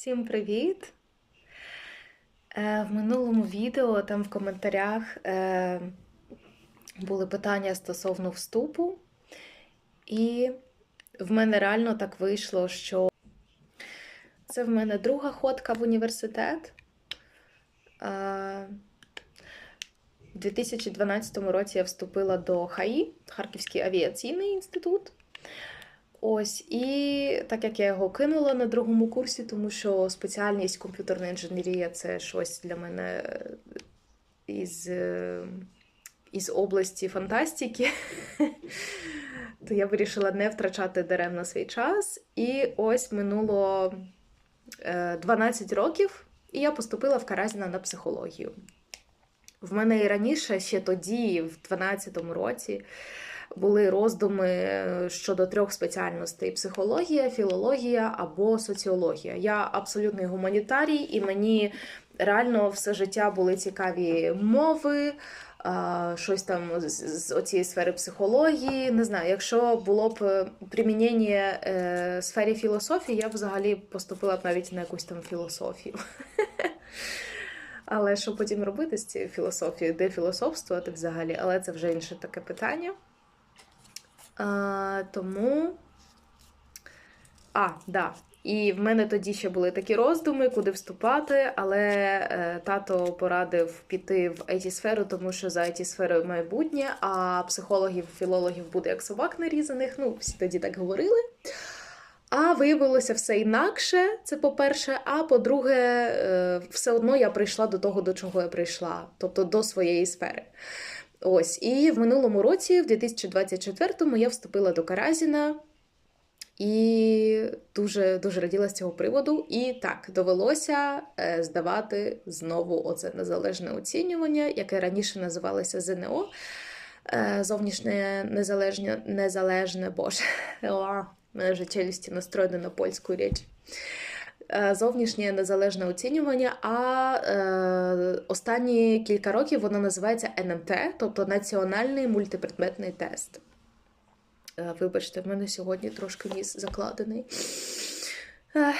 Всім привіт! Е, в минулому відео там в коментарях е, були питання стосовно вступу, і в мене реально так вийшло, що це в мене друга ходка в університет. Е, в 2012 році я вступила до ХАІ, Харківський авіаційний інститут. Ось, і так як я його кинула на другому курсі, тому що спеціальність комп'ютерна інженерія це щось для мене із, е, із області фантастики, то я вирішила не втрачати даремно свій час. І ось минуло 12 років, і я поступила в Каразіна на психологію. В мене і раніше, ще тоді, в 12-му році, були роздуми щодо трьох спеціальностей: психологія, філологія або соціологія. Я абсолютний гуманітарій, і мені реально все життя були цікаві мови. Щось там з оцієї сфери психології. Не знаю, якщо було б примінення е, сфері філософії, я б взагалі поступила б навіть на якусь там філософію. Але що потім робити з цією філософією? Де філософствувати взагалі? Але це вже інше таке питання. Тому. А, да. І в мене тоді ще були такі роздуми, куди вступати, але е, тато порадив піти в it сферу тому що за it сферою майбутнє, а психологів, філологів буде як собак нарізаних. Ну, всі тоді так говорили. А виявилося все інакше, це по-перше. А по-друге, е, все одно я прийшла до того, до чого я прийшла, тобто до своєї сфери. Ось, і в минулому році, в 2024-му, я вступила до Каразіна і дуже дуже раділа з цього приводу. І так, довелося е, здавати знову оце незалежне оцінювання, яке раніше називалося ЗНО. Е, зовнішнє незалежне, незалежне боже. У мене вже челюсті настроєні на польську річ. Е, зовнішнє незалежне оцінювання, а е, останні кілька років воно називається НМТ, тобто Національний мультипредметний тест. Е, вибачте, в мене сьогодні трошки ніс закладений. Е,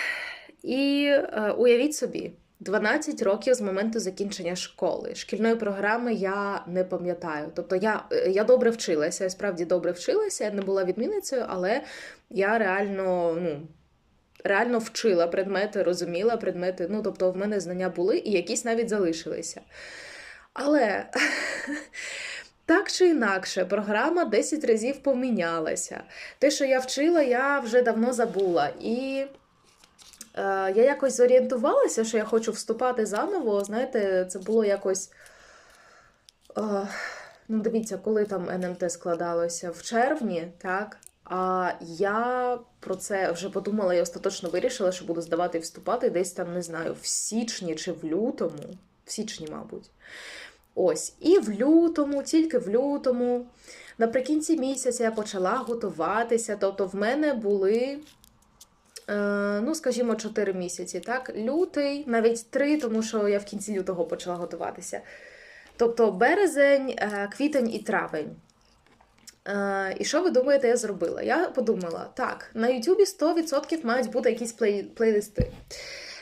і е, уявіть собі, 12 років з моменту закінчення школи. Шкільної програми я не пам'ятаю. Тобто я я добре вчилася, я справді добре вчилася, я не була відмінницею, але я реально, ну реально вчила предмети, розуміла предмети. Ну, тобто, в мене знання були і якісь навіть залишилися. Але. Так чи інакше, програма 10 разів помінялася. Те, що я вчила, я вже давно забула. І е, я якось зорієнтувалася, що я хочу вступати заново. Знаєте, це було якось. Е, ну, дивіться, коли там НМТ складалося в червні, так? А я про це вже подумала і остаточно вирішила, що буду здавати і вступати десь там, не знаю, в січні чи в лютому, в січні, мабуть. Ось, і в лютому, тільки в лютому, наприкінці місяця я почала готуватися. Тобто, в мене були, е, ну, скажімо, 4 місяці. так, Лютий, навіть 3, тому що я в кінці лютого почала готуватися. Тобто березень, е, квітень і травень. Е, і що ви думаєте, я зробила? Я подумала, так, на Ютубі 100% мають бути якісь плей плейлисти.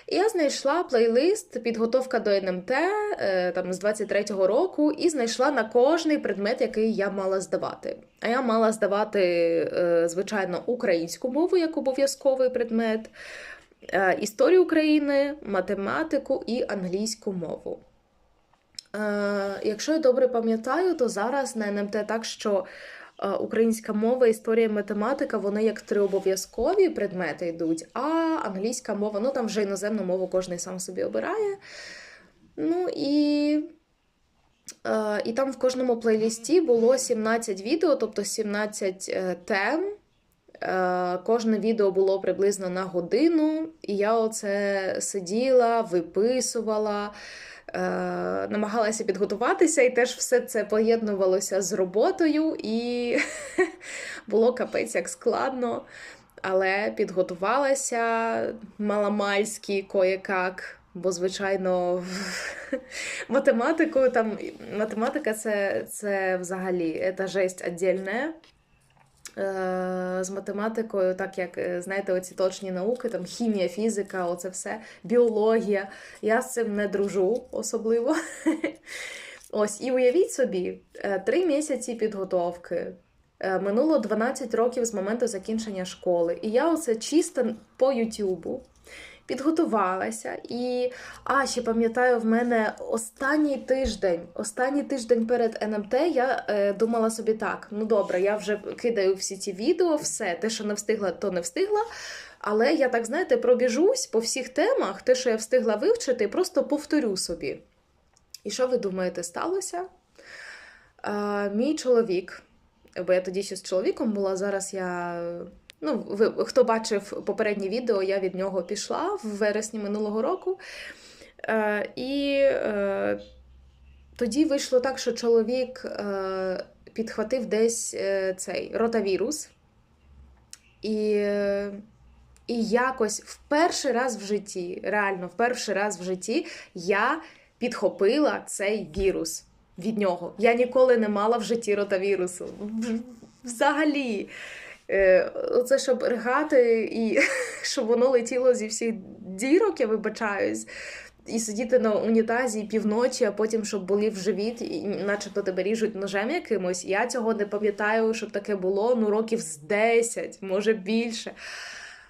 І я знайшла плейлист підготовка до НМТ е, там з 23-го року, і знайшла на кожний предмет, який я мала здавати. А я мала здавати, е, звичайно, українську мову як обов'язковий предмет, історію України, математику і англійську мову. Якщо я добре пам'ятаю, то зараз на НМТ так, що українська мова, історія, математика, вони як три обов'язкові предмети йдуть, а англійська мова, ну там вже іноземну мову кожен сам собі обирає. Ну і і там в кожному плейлісті було 17 відео, тобто 17 е, тем. Е, кожне відео було приблизно на годину, і я оце сиділа, виписувала. Е, намагалася підготуватися, і теж все це поєднувалося з роботою, і було капець як складно. Але підготувалася маломальськи кое-как, бо, звичайно, математику там математика це це взагалі це жесть віддільна. Е, з математикою, так як, е, знаєте, оці точні науки, там хімія, фізика, оце все, біологія. Я з цим не дружу особливо. Ось, і уявіть собі, е, три місяці підготовки. Минуло 12 років з моменту закінчення школи. І я оце чисто по Ютубу підготувалася. І а, ще пам'ятаю, в мене останній тиждень, останній тиждень перед НМТ я е, думала собі так: ну добре, я вже кидаю всі ці відео, все, те, що не встигла, то не встигла. Але я так, знаєте, пробіжусь по всіх темах, те, що я встигла вивчити, просто повторю собі. І що ви думаєте, сталося? Е, мій чоловік, бо я тоді ще з чоловіком була, зараз я. Ну, ви, хто бачив попереднє відео, я від нього пішла в вересні минулого року. Е, і е, тоді вийшло так, що чоловік е, підхватив десь е, цей ротавірус. І, і якось в перший раз в житті, реально, в перший раз в житті я підхопила цей вірус від нього. Я ніколи не мала в житті ротавірусу. Взагалі. Е, Оце щоб ригати і щоб воно летіло зі всіх дірок, я вибачаюсь, і сидіти на унітазі півночі, а потім щоб болів живіт, і начебто тебе ріжуть ножем якимось. Я цього не пам'ятаю, щоб таке було ну років з 10, може більше.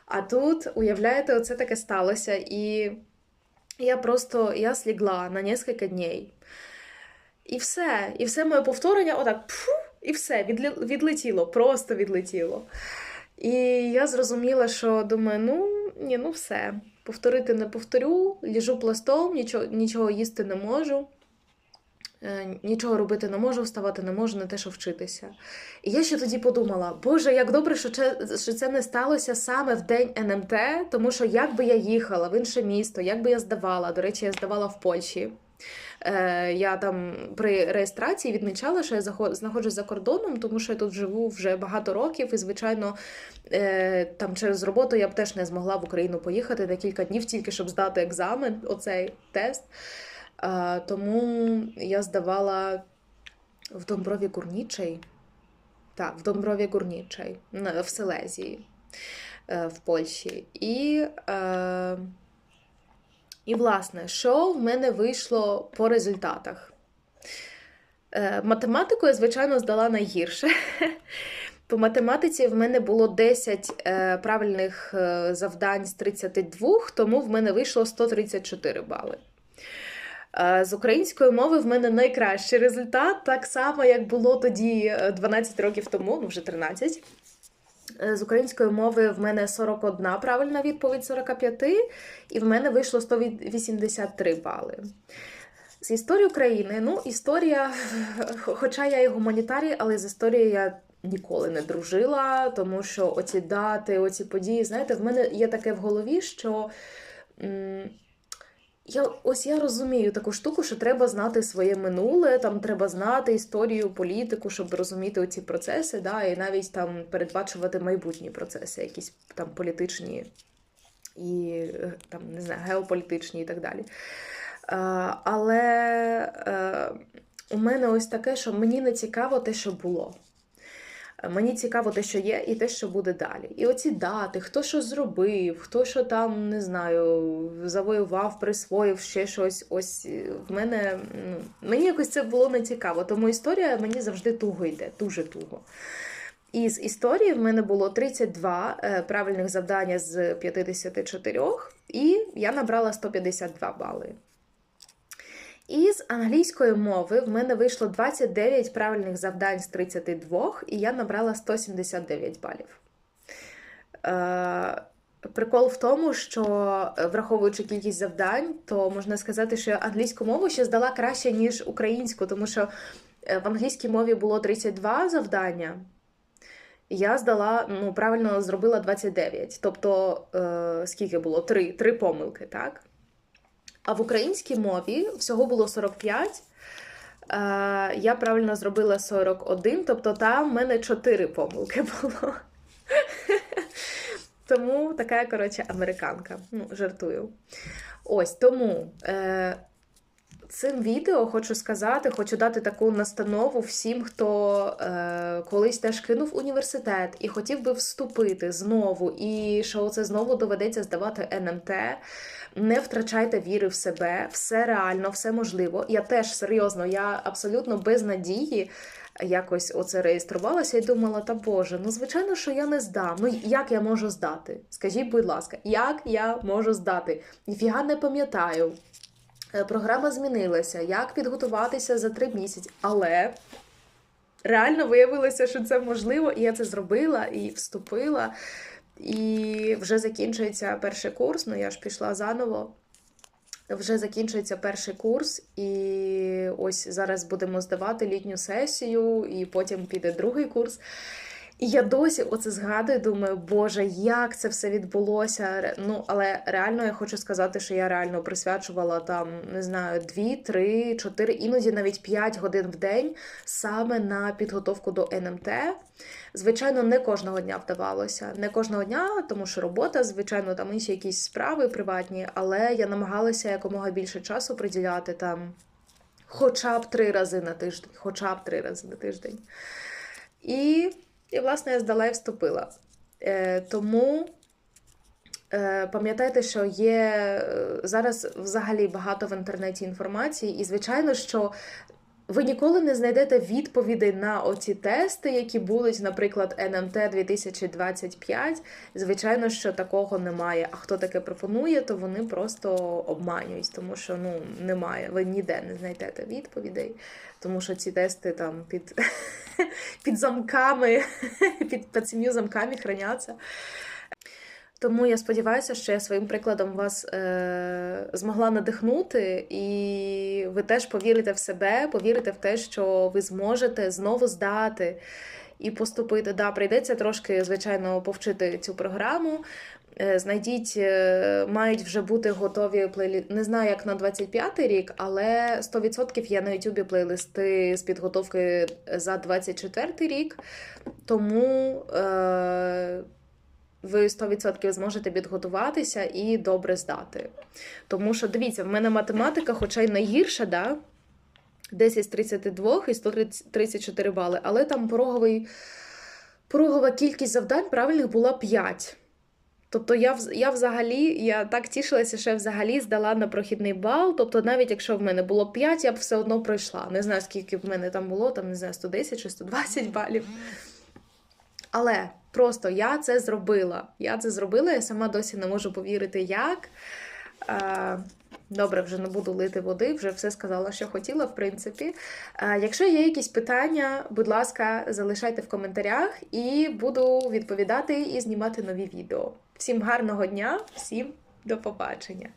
А тут, уявляєте, оце таке сталося, і я просто я слігла на кілька днів. І все, і все моє повторення, отак, пфу, і все, відлетіло, просто відлетіло. І я зрозуміла, що думаю, ну ні, ну все. Повторити не повторю, ліжу пластом, нічого, нічого їсти не можу, е, нічого робити не можу, вставати не можу, не те, що вчитися. І я ще тоді подумала: Боже, як добре, що це, не сталося саме в день НМТ, тому що як би я їхала в інше місто, як би я здавала, до речі, я здавала в Польщі. Е, Я там при реєстрації відмічала, що я знаходжусь за кордоном, тому що я тут живу вже багато років, і, звичайно, е, там через роботу я б теж не змогла в Україну поїхати на кілька днів, тільки щоб здати екзамен, оцей тест. Тому я здавала в Домброві Гурнічей. Так, в Домброві Гурнічей, в Силезії, е, в Польщі. І. І, власне, що в мене вийшло по результатах? Е, Математику я, звичайно, здала найгірше. По математиці в мене було 10 е, правильних е, завдань з 32, тому в мене вийшло 134 бали. З української мови в мене найкращий результат, так само, як було тоді е, 12 років тому, ну вже 13. Е, З української мови в мене 41 правильна відповідь 45, і в мене вийшло 183 бали. З історії України, ну, історія, хоча я і гуманітарій, але з історією я ніколи не дружила, тому що оці дати, оці події, знаєте, в мене є таке в голові, що. Я, ось я розумію таку штуку, що треба знати своє минуле, там треба знати історію, політику, щоб розуміти ці процеси, да, і навіть там передбачувати майбутні процеси, якісь там політичні і е, там не знаю, геополітичні і так далі. Е, але е, у мене ось таке, що мені не цікаво те, що було. Мені цікаво те, що є, і те, що буде далі. І оці дати, хто що зробив, хто що там, не знаю, завоював, присвоїв ще щось. Ось е, в мене ну, мені якось це було не цікаво. Тому історія мені завжди туго йде, дуже туго. І з історії в мене було 32 е, правильних завдання з 54, і я набрала 152 бали. І з англійської мови в мене вийшло 29 правильних завдань з 32, і я набрала 179 балів. Е, Прикол в тому, що е, враховуючи кількість завдань, то можна сказати, що я англійську мову ще здала краще, ніж українську, тому що е, в англійській мові було 32 завдання. Я здала, ну, правильно зробила 29. Тобто, е, скільки було? Три, три помилки, так? А в українській мові всього було 45. Е, я правильно зробила 41, тобто там в мене 4 помилки було. Тому така, коротше, американка. Ну, жартую. Ось тому. Е, цим відео хочу сказати, хочу дати таку настанову всім, хто е, колись теж кинув університет і хотів би вступити знову, і що це знову доведеться здавати НМТ. Не втрачайте віри в себе, все реально, все можливо. Я теж серйозно, я абсолютно без надії якось оце реєструвалася і думала, та Боже, ну звичайно, що я не здам. Ну як я можу здати? Скажіть, будь ласка, як я можу здати? Ніфіга не пам'ятаю. Е, Програма змінилася, як підготуватися за три місяці, але реально виявилося, що це можливо, і я це зробила і вступила. І вже закінчується перший курс. Ну я ж пішла заново. Вже закінчується перший курс, і ось зараз будемо здавати літню сесію, і потім піде другий курс. І я досі оце згадую, думаю, Боже, як це все відбулося. Ну, але реально я хочу сказати, що я реально присвячувала там, не знаю, 2, 3, 4, іноді навіть 5 годин в день саме на підготовку до НМТ. Звичайно, не кожного дня вдавалося. Не кожного дня, тому що робота, звичайно, там інші якісь справи приватні, але я намагалася якомога більше часу приділяти там хоча б три рази на тиждень, хоча б три рази на тиждень. І, і власне, я здала і вступила. Е, тому е, пам'ятайте, що є е, зараз взагалі багато в інтернеті інформації, і звичайно, що ви ніколи не знайдете відповідей на оці тести, які будуть, наприклад, НМТ 2025. Звичайно, що такого немає. А хто таке пропонує, то вони просто обманюють, тому що ну немає. Ви ніде не знайдете відповідей, тому що ці тести там під, під замками, під, під сім'ю замками храняться. Тому я сподіваюся, що я своїм прикладом вас е, змогла надихнути, і ви теж повірите в себе, повірите в те, що ви зможете знову здати і поступити. Да, прийдеться трошки, звичайно, повчити цю програму. Е, Знайдіть, е, мають вже бути готові плейлісти. Не знаю, як на 25-й рік, але 100% є на YouTube плейлисти з підготовки за 24-й рік. Тому. Е, ви 100% зможете підготуватися і добре здати. Тому що, дивіться, в мене математика, хоча й найгірша, да? 10 з 32 і 134 бали, але там пороговий, порогова кількість завдань правильних була 5. Тобто я, я взагалі, я так тішилася, що я взагалі здала на прохідний бал. Тобто, навіть якщо в мене було 5, я б все одно пройшла. Не знаю, скільки в мене там було, там не знаю, 110 чи 120 балів. Але просто я це зробила. Я це зробила, я сама досі не можу повірити, як. Е, Добре, вже не буду лити води, вже все сказала, що хотіла, в принципі. Е, Якщо є якісь питання, будь ласка, залишайте в коментарях і буду відповідати і знімати нові відео. Всім гарного дня, всім до побачення!